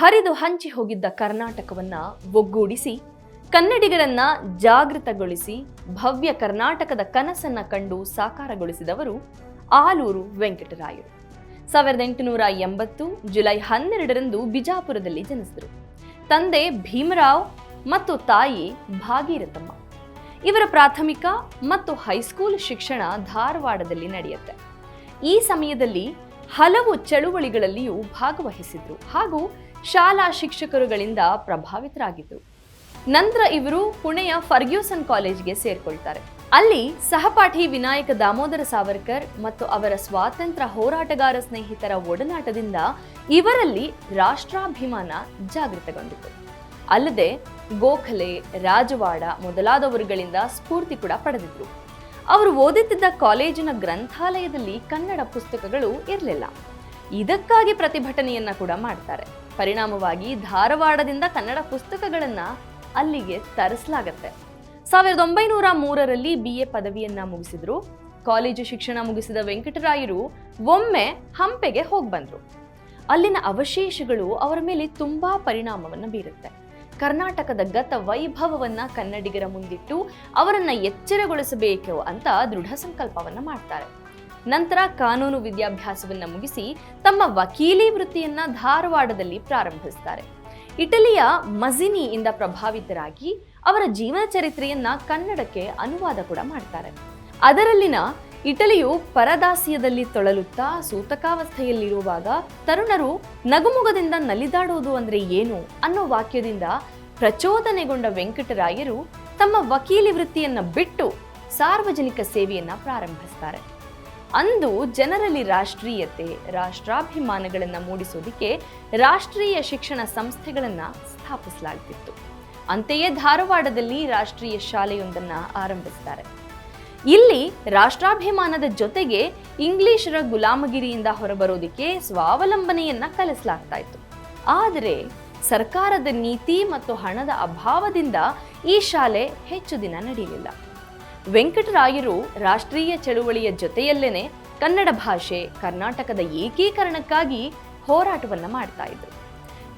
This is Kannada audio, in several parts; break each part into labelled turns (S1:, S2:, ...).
S1: ಹರಿದು ಹಂಚಿ ಹೋಗಿದ್ದ ಕರ್ನಾಟಕವನ್ನ ಒಗ್ಗೂಡಿಸಿ, ಕನ್ನಡಿಗರನ್ನ ಜಾಗೃತಗೊಳಿಸಿ, ಭವ್ಯ ಕರ್ನಾಟಕದ ಕನಸನ್ನ ಕಂಡು ಸಾಕಾರಗೊಳಿಸಿದವರು ಆಲೂರು ವೆಂಕಟರಾಯರು. ಸಾವಿರದ ಎಂಟುನೂರ ಎಂಬತ್ತು ಜುಲೈ ಹನ್ನೆರಡರಂದು ಬಿಜಾಪುರದಲ್ಲಿ ಜನಿಸಿದರು. ತಂದೆ ಭೀಮರಾವ್ ಮತ್ತು ತಾಯಿ ಭಾಗೀರಥಮ್ಮ. ಇವರ ಪ್ರಾಥಮಿಕ ಮತ್ತು ಹೈಸ್ಕೂಲ್ ಶಿಕ್ಷಣ ಧಾರವಾಡದಲ್ಲಿ ನಡೆಯುತ್ತೆ. ಈ ಸಮಯದಲ್ಲಿ ಹಲವು ಚಳುವಳಿಗಳಲ್ಲಿಯೂ ಭಾಗವಹಿಸಿದ್ರು. ಹಾಗೂ ಶಾಲಾ ಶಿಕ್ಷಕರುಗಳಿಂದ ಪ್ರಭಾವಿತರಾಗಿದ್ದರು ನಂತರ ಇವರು ಪುಣೆಯ ಫರ್ಗ್ಯೂಸನ್ ಕಾಲೇಜ್ಗೆ ಸೇರ್ಕೊಳ್ತಾರೆ. ಅಲ್ಲಿ ಸಹಪಾಠಿ ವಿನಾಯಕ ದಾಮೋದರ ಸಾವರ್ಕರ್ ಮತ್ತು ಅವರ ಸ್ವಾತಂತ್ರ್ಯ ಹೋರಾಟಗಾರ ಸ್ನೇಹಿತರ ಒಡನಾಟದಿಂದ ಇವರಲ್ಲಿ ರಾಷ್ಟ್ರಾಭಿಮಾನ ಜಾಗೃತಗೊಂಡಿತು. ಅಲ್ಲದೆ ಗೋಖಲೆ, ರಾಜವಾಡ ಮೊದಲಾದವರುಗಳಿಂದ ಸ್ಫೂರ್ತಿ ಕೂಡ ಪಡೆದಿದ್ರು. ಅವರು ಓದುತ್ತಿದ್ದ ಕಾಲೇಜಿನ ಗ್ರಂಥಾಲಯದಲ್ಲಿ ಕನ್ನಡ ಪುಸ್ತಕಗಳು ಇರಲಿಲ್ಲ. ಇದಕ್ಕಾಗಿ ಪ್ರತಿಭಟನೆಯನ್ನ ಕೂಡ ಮಾಡ್ತಾರೆ. ಪರಿಣಾಮವಾಗಿ ಧಾರವಾಡದಿಂದ ಕನ್ನಡ ಪುಸ್ತಕಗಳನ್ನು ಅಲ್ಲಿಗೆ ತರಿಸಲಾಗತ್ತೆ. ಸಾವಿರದ ಒಂಬೈನೂರ ಮೂರರಲ್ಲಿ ಬಿ ಎ ಪದವಿಯನ್ನ ಮುಗಿಸಿದ್ರು. ಕಾಲೇಜು ಶಿಕ್ಷಣ ಮುಗಿಸಿದ ವೆಂಕಟರಾಯರು ಒಮ್ಮೆ ಹಂಪೆಗೆ ಹೋಗಿ ಬಂದ್ರು ಅಲ್ಲಿನ ಅವಶೇಷಗಳು ಅವರ ಮೇಲೆ ತುಂಬಾ ಪರಿಣಾಮವನ್ನು ಬೀರುತ್ತೆ. ಕರ್ನಾಟಕದ ಗತ ವೈಭವವನ್ನ ಕನ್ನಡಿಗರ ಮುಂದಿಟ್ಟು ಅವರನ್ನ ಎಚ್ಚರಗೊಳಿಸಬೇಕು ಅಂತ ದೃಢ ಸಂಕಲ್ಪವನ್ನ ಮಾಡ್ತಾರೆ. ನಂತರ ಕಾನೂನು ವಿದ್ಯಾಭ್ಯಾಸವನ್ನು ಮುಗಿಸಿ ತಮ್ಮ ವಕೀಲಿ ವೃತ್ತಿಯನ್ನ ಧಾರವಾಡದಲ್ಲಿ ಪ್ರಾರಂಭಿಸ್ತಾರೆ. ಇಟಲಿಯ ಮಜಿನಿಯಿಂದ ಪ್ರಭಾವಿತರಾಗಿ ಅವರ ಜೀವನ ಚರಿತ್ರೆಯನ್ನ ಕನ್ನಡಕ್ಕೆ ಅನುವಾದ ಕೂಡ ಮಾಡ್ತಾರೆ. ಅದರಲ್ಲಿನ ಇಟಲಿಯು ಪರದಾಸ್ಯದಲ್ಲಿ ತೊಳಲುತ್ತಾ ಸೂತಕಾವಸ್ಥೆಯಲ್ಲಿರುವಾಗ ತರುಣರು ನಗುಮುಗದಿಂದ ನಲಿದಾಡುವುದು ಅಂದ್ರೆ ಏನು ಅನ್ನೋ ವಾಕ್ಯದಿಂದ ಪ್ರಚೋದನೆಗೊಂಡ ವೆಂಕಟರಾಯರು ತಮ್ಮ ವಕೀಲಿ ವೃತ್ತಿಯನ್ನ ಬಿಟ್ಟು ಸಾರ್ವಜನಿಕ ಸೇವೆಯನ್ನ ಪ್ರಾರಂಭಿಸ್ತಾರೆ. ಅಂದು ಜನರಲ್ಲಿ ರಾಷ್ಟ್ರೀಯತೆ, ರಾಷ್ಟ್ರಾಭಿಮಾನಗಳನ್ನು ಮೂಡಿಸೋದಿಕ್ಕೆ ರಾಷ್ಟ್ರೀಯ ಶಿಕ್ಷಣ ಸಂಸ್ಥೆಗಳನ್ನು ಸ್ಥಾಪಿಸಲಾಗ್ತಿತ್ತು. ಅಂತೆಯೇ ಧಾರವಾಡದಲ್ಲಿ ರಾಷ್ಟ್ರೀಯ ಶಾಲೆಯೊಂದನ್ನ ಆರಂಭಿಸ್ತಾರೆ. ಇಲ್ಲಿ ರಾಷ್ಟ್ರಾಭಿಮಾನದ ಜೊತೆಗೆ ಇಂಗ್ಲಿಷರ ಗುಲಾಮಗಿರಿಯಿಂದ ಹೊರಬರೋದಿಕ್ಕೆ ಸ್ವಾವಲಂಬನೆಯನ್ನ ಕಲಿಸಲಾಗ್ತಾ ಇತ್ತು ಆದರೆ ಸರ್ಕಾರದ ನೀತಿ ಮತ್ತು ಹಣದ ಅಭಾವದಿಂದ ಈ ಶಾಲೆ ಹೆಚ್ಚು ದಿನ ನಡೆಯಲಿಲ್ಲ ವೆಂಕಟರಾಯರು ರಾಷ್ಟ್ರೀಯ ಚಳುವಳಿಯ ಜೊತೆಯಲ್ಲೇನೆ ಕನ್ನಡ ಭಾಷೆ ಕರ್ನಾಟಕದ ಏಕೀಕರಣಕ್ಕಾಗಿ ಹೋರಾಟವನ್ನ ಮಾಡ್ತಾ ಇದ್ರು.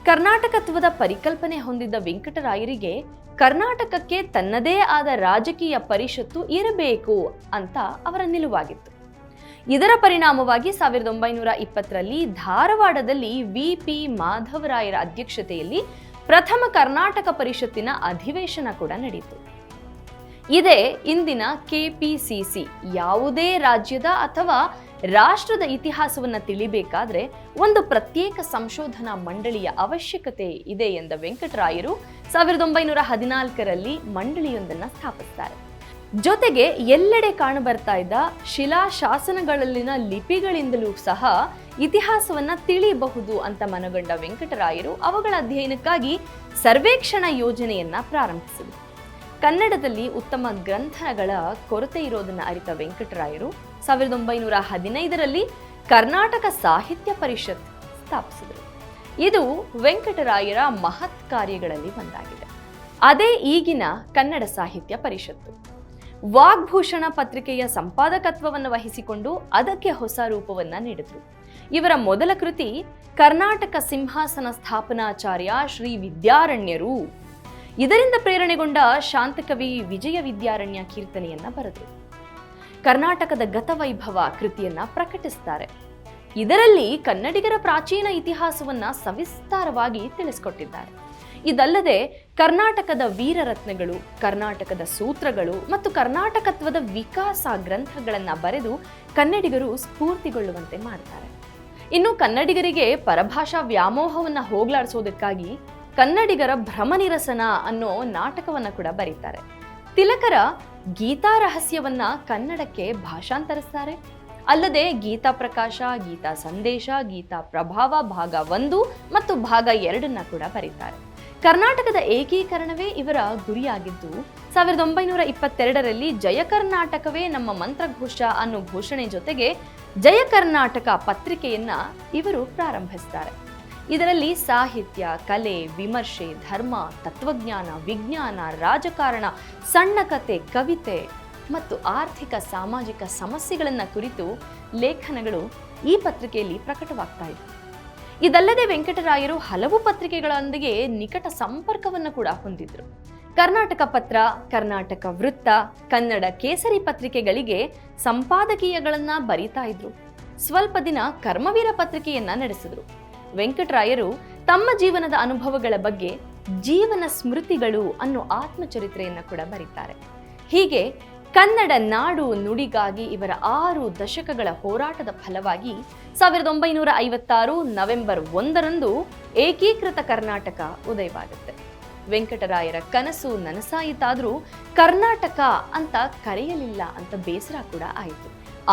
S1: ಕರ್ನಾಟಕತ್ವದ ಪರಿಕಲ್ಪನೆ ಹೊಂದಿದ್ದ ವೆಂಕಟರಾಯರಿಗೆ ಕರ್ನಾಟಕಕ್ಕೆ ತನ್ನದೇ ಆದ ರಾಜಕೀಯ ಪರಿಷತ್ತು ಇರಬೇಕು ಅಂತ ಅವರ ನಿಲುವಾಗಿತ್ತು. ಇದರ ಪರಿಣಾಮವಾಗಿ ಸಾವಿರದ ಒಂಬೈನೂರ ಇಪ್ಪತ್ತರಲ್ಲಿ ಧಾರವಾಡದಲ್ಲಿ ವಿ ಪಿ ಮಾಧವರಾಯರ ಅಧ್ಯಕ್ಷತೆಯಲ್ಲಿ ಪ್ರಥಮ ಕರ್ನಾಟಕ ಪರಿಷತ್ತಿನ ಅಧಿವೇಶನ ಕೂಡ ನಡೆಯಿತು ಇದೇ ಇಂದಿನ ಕೆಪಿಸಿಸಿ. ಯಾವುದೇ ರಾಜ್ಯದ ಅಥವಾ ರಾಷ್ಟ್ರದ ಇತಿಹಾಸವನ್ನು ತಿಳಿಬೇಕಾದ್ರೆ ಒಂದು ಪ್ರತ್ಯೇಕ ಸಂಶೋಧನಾ ಮಂಡಳಿಯ ಅವಶ್ಯಕತೆ ಇದೆ ಎಂದ ವೆಂಕಟರಾಯರು ಸಾವಿರದ ಒಂಬೈನೂರ ಹದಿನಾಲ್ಕರಲ್ಲಿ ಮಂಡಳಿಯೊಂದನ್ನು ಸ್ಥಾಪಿಸ್ತಾರೆ. ಜೊತೆಗೆ ಎಲ್ಲೆಡೆ ಕಾಣಬರ್ತಾ ಇದ್ದ ಶಿಲಾಶಾಸನಗಳಲ್ಲಿನ ಲಿಪಿಗಳಿಂದಲೂ ಸಹ ಇತಿಹಾಸವನ್ನ ತಿಳಿಯಬಹುದು ಅಂತ ಮನಗಂಡ ವೆಂಕಟರಾಯರು ಅವುಗಳ ಅಧ್ಯಯನಕ್ಕಾಗಿ ಸರ್ವೇಕ್ಷಣ ಯೋಜನೆಯನ್ನ ಪ್ರಾರಂಭಿಸಿದರು. ಕನ್ನಡದಲ್ಲಿ ಉತ್ತಮ ಗ್ರಂಥಗಳ ಕೊರತೆ ಇರೋದನ್ನ ಅರಿತ ವೆಂಕಟರಾಯರು ಸಾವಿರದ ಒಂಬೈನೂರ ಹದಿನೈದರಲ್ಲಿ ಕರ್ನಾಟಕ ಸಾಹಿತ್ಯ ಪರಿಷತ್ ಸ್ಥಾಪಿಸಿದರು. ಇದು ವೆಂಕಟರಾಯರ ಮಹತ್ ಕಾರ್ಯಗಳಲ್ಲಿ ಒಂದಾಗಿದೆ. ಅದೇ ಈಗಿನ ಕನ್ನಡ ಸಾಹಿತ್ಯ ಪರಿಷತ್ತು. ವಾಗ್ಭೂಷಣ ಪತ್ರಿಕೆಯ ಸಂಪಾದಕತ್ವವನ್ನು ವಹಿಸಿಕೊಂಡು ಅದಕ್ಕೆ ಹೊಸ ರೂಪವನ್ನ ನೀಡಿದರು. ಇವರ ಮೊದಲ ಕೃತಿ ಕರ್ನಾಟಕ ಸಿಂಹಾಸನ ಸ್ಥಾಪನಾಚಾರ್ಯ ಶ್ರೀ ವಿದ್ಯಾರಣ್ಯರು. ಇದರಿಂದ ಪ್ರೇರಣೆಗೊಂಡ ಶಾಂತಕವಿ ವಿಜಯ ವಿದ್ಯಾರಣ್ಯ ಕೀರ್ತನೆಯನ್ನ ಬರೆದರು ಕರ್ನಾಟಕದ ಗತವೈಭವ ಕೃತಿಯನ್ನ ಪ್ರಕಟಿಸ್ತಾರೆ. ಇದರಲ್ಲಿ ಕನ್ನಡಿಗರ ಪ್ರಾಚೀನ ಇತಿಹಾಸವನ್ನ ಸವಿಸ್ತಾರವಾಗಿ ತಿಳಿಸಿಕೊಟ್ಟಿದ್ದಾರೆ. ಇದಲ್ಲದೆ ಕರ್ನಾಟಕದ ವೀರರತ್ನಗಳು, ಕರ್ನಾಟಕದ ಸೂತ್ರಗಳು ಮತ್ತು ಕರ್ನಾಟಕತ್ವದ ವಿಕಾಸ ಗ್ರಂಥಗಳನ್ನ ಬರೆದು ಕನ್ನಡಿಗರು ಸ್ಫೂರ್ತಿಗೊಳ್ಳುವಂತೆ ಮಾಡ್ತಾರೆ. ಇನ್ನು ಕನ್ನಡಿಗರಿಗೆ ಪರಭಾಷಾ ವ್ಯಾಮೋಹವನ್ನು ಹೋಗ್ಲಾಡಿಸೋದಕ್ಕಾಗಿ ಕನ್ನಡಿಗರ ಭ್ರಮನಿರಸನ ಅನ್ನೋ ನಾಟಕವನ್ನು ಕೂಡ ಬರೀತಾರೆ. ತಿಲಕರ ಗೀತಾ ರಹಸ್ಯವನ್ನ ಕನ್ನಡಕ್ಕೆ ಭಾಷಾಂತರಿಸ್ತಾರೆ. ಅಲ್ಲದೆ ಗೀತಾ ಪ್ರಕಾಶ, ಗೀತಾ ಸಂದೇಶ, ಗೀತಾ ಪ್ರಭಾವ ಭಾಗ ಒಂದು ಮತ್ತು ಭಾಗ ಎರಡನ್ನ ಕೂಡ ಬರೀತಾರೆ. ಕರ್ನಾಟಕದ ಏಕೀಕರಣವೇ ಇವರ ಗುರಿಯಾಗಿದ್ದು, ಸಾವಿರದ ಒಂಬೈನೂರ ಇಪ್ಪತ್ತೆರಡರಲ್ಲಿ ಜಯ ಕರ್ನಾಟಕವೇ ನಮ್ಮ ಮಂತ್ರಘೋಷ ಅನ್ನೋ ಘೋಷಣೆ ಜೊತೆಗೆ ಜಯ ಕರ್ನಾಟಕ ಪತ್ರಿಕೆಯನ್ನ ಇವರು ಪ್ರಾರಂಭಿಸ್ತಾರೆ. ಇದರಲ್ಲಿ ಸಾಹಿತ್ಯ, ಕಲೆ, ವಿಮರ್ಶೆ, ಧರ್ಮ, ತತ್ವಜ್ಞಾನ, ವಿಜ್ಞಾನ, ರಾಜಕಾರಣ, ಸಣ್ಣ ಕತೆ, ಕವಿತೆ ಮತ್ತು ಆರ್ಥಿಕ, ಸಾಮಾಜಿಕ ಸಮಸ್ಯೆಗಳನ್ನು ಕುರಿತು ಲೇಖನಗಳು ಈ ಪತ್ರಿಕೆಯಲ್ಲಿ ಪ್ರಕಟವಾಗ್ತಾ ಇದೆ. ಇದಲ್ಲದೆ ವೆಂಕಟರಾಯರು ಹಲವು ಪತ್ರಿಕೆಗಳೊಂದಿಗೆ ನಿಕಟ ಸಂಪರ್ಕವನ್ನು ಕೂಡ ಹೊಂದಿದ್ರು. ಕರ್ನಾಟಕ ಪತ್ರ, ಕರ್ನಾಟಕ ವೃತ್ತ, ಕನ್ನಡ ಕೇಸರಿ ಪತ್ರಿಕೆಗಳಿಗೆ ಸಂಪಾದಕೀಯಗಳನ್ನು ಬರೀತಾ ಇದ್ರು. ಸ್ವಲ್ಪ ದಿನ ಕರ್ಮವೀರ ಪತ್ರಿಕೆಯನ್ನ ನಡೆಸಿದ್ರು. ವೆಂಕಟರಾಯರು ತಮ್ಮ ಜೀವನದ ಅನುಭವಗಳ ಬಗ್ಗೆ ಜೀವನ ಸ್ಮೃತಿಗಳು ಅನ್ನೋ ಆತ್ಮಚರಿತ್ರೆಯನ್ನು ಕೂಡ ಬರೀತಾರೆ. ಹೀಗೆ ಕನ್ನಡ ನಾಡು ನುಡಿಗಾಗಿ ಇವರ ಆರು ದಶಕಗಳ ಹೋರಾಟದ ಫಲವಾಗಿ ಸಾವಿರದ ಒಂಬೈನೂರ ಐವತ್ತಾರು ನವೆಂಬರ್ ಒಂದರಂದು ಏಕೀಕೃತ ಕರ್ನಾಟಕ ಉದಯವಾಗುತ್ತೆ. ವೆಂಕಟರಾಯರ ಕನಸು ನನಸಾಯಿತಾದರೂ ಕರ್ನಾಟಕ ಅಂತ ಕರೆಯಲಿಲ್ಲ ಅಂತ ಬೇಸರ ಕೂಡ ಆಯಿತು.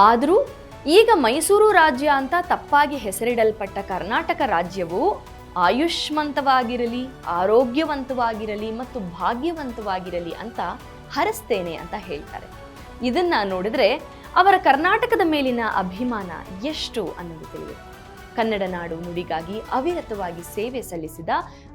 S1: ಆದರೂ ಈಗ ಮೈಸೂರು ರಾಜ್ಯ ಅಂತ ತಪ್ಪಾಗಿ ಹೆಸರಿಡಲ್ಪಟ್ಟ ಕರ್ನಾಟಕ ರಾಜ್ಯವು ಆಯುಷ್ಮಂತವಾಗಿರಲಿ, ಆರೋಗ್ಯವಂತವಾಗಿರಲಿ ಮತ್ತು ಭಾಗ್ಯವಂತವಾಗಿರಲಿ ಅಂತ ಹರಸ್ತೇನೆ ಅಂತ ಹೇಳ್ತಾರೆ. ಇದನ್ನ ನೋಡಿದ್ರೆ ಅವರ ಕರ್ನಾಟಕದ ಮೇಲಿನ ಅಭಿಮಾನ ಎಷ್ಟು ಅನ್ನೋದು ತಿಳಿಯುತ್ತೆ. ಕನ್ನಡ ನಾಡು ನುಡಿಗಾಗಿ ಅವಿರತವಾಗಿ ಸೇವೆ ಸಲ್ಲಿಸಿದ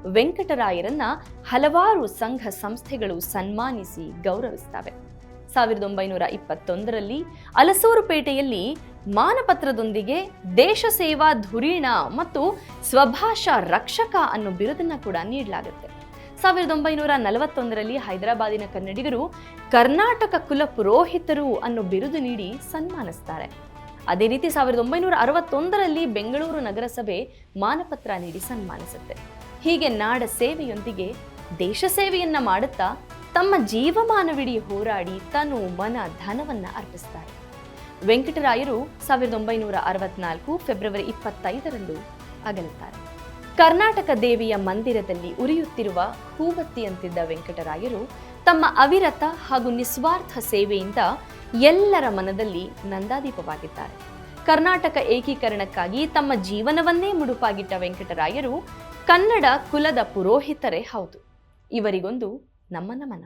S1: ವೆಂಕಟರಾಯರನ್ನ ಹಲವಾರು ಸಂಘ ಸಂಸ್ಥೆಗಳು ಸನ್ಮಾನಿಸಿ ಗೌರವಿಸ್ತವೆ. ಸಾವಿರದ ಒಂಬೈನೂರ ಇಪ್ಪತ್ತೊಂದರಲ್ಲಿ ಅಲಸೂರುಪೇಟೆಯಲ್ಲಿ ಮಾನಪತ್ರದೊಂದಿಗೆ ದೇಶ ಸೇವಾ ಧುರೀಣ ಮತ್ತು ಸ್ವಭಾಷಾ ರಕ್ಷಕ ಅನ್ನೋ ಬಿರುದನ್ನ ಕೂಡ ನೀಡಲಾಗುತ್ತೆ. ಸಾವಿರದ ಒಂಬೈನೂರ ನಲವತ್ತೊಂದರಲ್ಲಿ ಹೈದರಾಬಾದಿನ ಕನ್ನಡಿಗರು ಕರ್ನಾಟಕ ಕುಲ ಪುರೋಹಿತರು ಅನ್ನೋ ಬಿರುದು ನೀಡಿ ಸನ್ಮಾನಿಸ್ತಾರೆ. ಅದೇ ರೀತಿ ಸಾವಿರದ ಒಂಬೈನೂರ ಅರವತ್ತೊಂದರಲ್ಲಿ ಬೆಂಗಳೂರು ನಗರಸಭೆ ಮಾನಪತ್ರ ನೀಡಿ ಸನ್ಮಾನಿಸುತ್ತೆ. ಹೀಗೆ ನಾಡ ಸೇವೆಯೊಂದಿಗೆ ದೇಶ ಸೇವೆಯನ್ನ ಮಾಡುತ್ತಾ ತಮ್ಮ ಜೀವಮಾನವಿಡೀ ಹೋರಾಡಿ ತನು ಮನ ಧನವನ್ನ ಅರ್ಪಿಸ್ತಾರೆ. ವೆಂಕಟರಾಯರು ಸಾವಿರದ ಒಂಬೈನೂರ ಅರವತ್ನಾಲ್ಕು ಫೆಬ್ರವರಿ ಇಪ್ಪತ್ತೈದರಂದು ಅಗಲುತ್ತಾರೆ ಕರ್ನಾಟಕ ದೇವಿಯ ಮಂದಿರದಲ್ಲಿ ಉರಿಯುತ್ತಿರುವ ಹೂವತ್ತಿಯಂತಿದ್ದ ವೆಂಕಟರಾಯರು ತಮ್ಮ ಅವಿರತ ಹಾಗೂ ನಿಸ್ವಾರ್ಥ ಸೇವೆಯಿಂದ ಎಲ್ಲರ ಮನದಲ್ಲಿ ನಂದಾದೀಪವಾಗಿದ್ದಾರೆ. ಕರ್ನಾಟಕ ಏಕೀಕರಣಕ್ಕಾಗಿ ತಮ್ಮ ಜೀವನವನ್ನೇ ಮುಡುಪಾಗಿಟ್ಟ ವೆಂಕಟರಾಯರು ಕನ್ನಡ ಕುಲದ ಪುರೋಹಿತರೇ ಹೌದು. ಇವರಿಗೊಂದು ನಮ್ಮ ನಮನ.